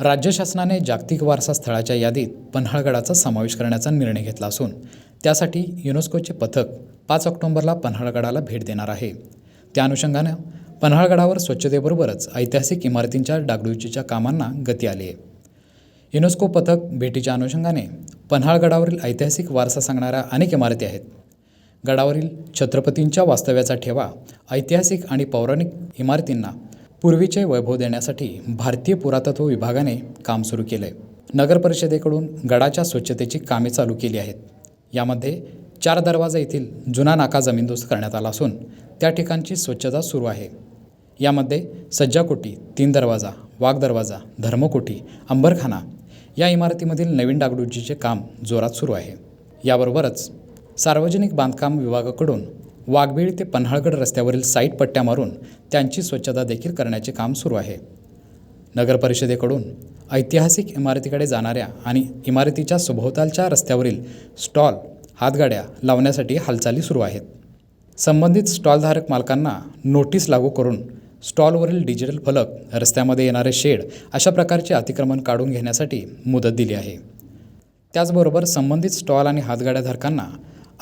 राज्य शासनाने जागतिक वारसा स्थळाच्या यादीत पन्हाळगडाचा समावेश करण्याचा निर्णय घेतला असून त्यासाठी युनेस्कोचे पथक पाच ऑक्टोंबरला पन्हाळगडाला भेट देणार आहे. त्या अनुषंगानं पन्हाळगडावर स्वच्छतेबरोबरच ऐतिहासिक इमारतींच्या डागडुजीच्या कामांना गती आली आहे. युनेस्को पथक भेटीच्या अनुषंगाने पन्हाळगडावरील ऐतिहासिक वारसा सांगणाऱ्या अनेक इमारती आहेत. गडावरील छत्रपतींच्या वास्तव्याचा ठेवा ऐतिहासिक आणि पौराणिक इमारतींना पूर्वीचे वैभव देण्यासाठी भारतीय पुरातत्व विभागाने काम सुरू केलं. आहे नगर परिषदेकडून गडाच्या स्वच्छतेची कामे चालू केली आहेत. यामध्ये चार दरवाजा येथील जुना नाका जमीनदोस्त करण्यात आला असून त्या ठिकाणची स्वच्छता सुरू आहे. यामध्ये सज्जाकोटी तीन दरवाजा वाघ दरवाजा धर्मकोटी अंबरखाना या इमारतीमधील नवीन डागडुजीचे काम जोरात सुरू आहे. याबरोबरच सार्वजनिक बांधकाम विभागाकडून वाघबीळ ते पन्हाळगड रस्त्यावरील साईट पट्ट्या मारून त्यांची स्वच्छता देखील करण्याचे काम सुरू आहे. नगरपरिषदेकडून ऐतिहासिक इमारतीकडे जाणाऱ्या आणि इमारतीच्या सभोवतालच्या रस्त्यावरील स्टॉल हातगाड्या लावण्यासाठी हालचाली सुरू आहेत. संबंधित स्टॉलधारक मालकांना नोटीस लागू करून स्टॉलवरील डिजिटल फलक रस्त्यामध्ये येणारे शेड अशा प्रकारचे अतिक्रमण काढून घेण्यासाठी मुदत दिली आहे. त्याचबरोबर संबंधित स्टॉल आणि हातगाड्याधारकांना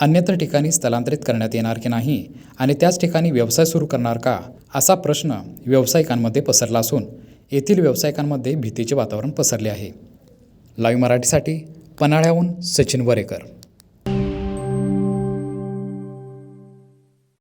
अन्यत्र ठिकाणी स्थलांतरित करण्यात येणार की नाही? आणि त्याच ठिकाणी व्यवसाय सुरू करणार का? असा प्रश्न व्यावसायिकांमध्ये पसरला असून येथील व्यावसायिकांमध्ये भीतीचे वातावरण पसरले आहे. लाईव्ह मराठीसाठी पन्हाळ्याहून सचिन वरेकर.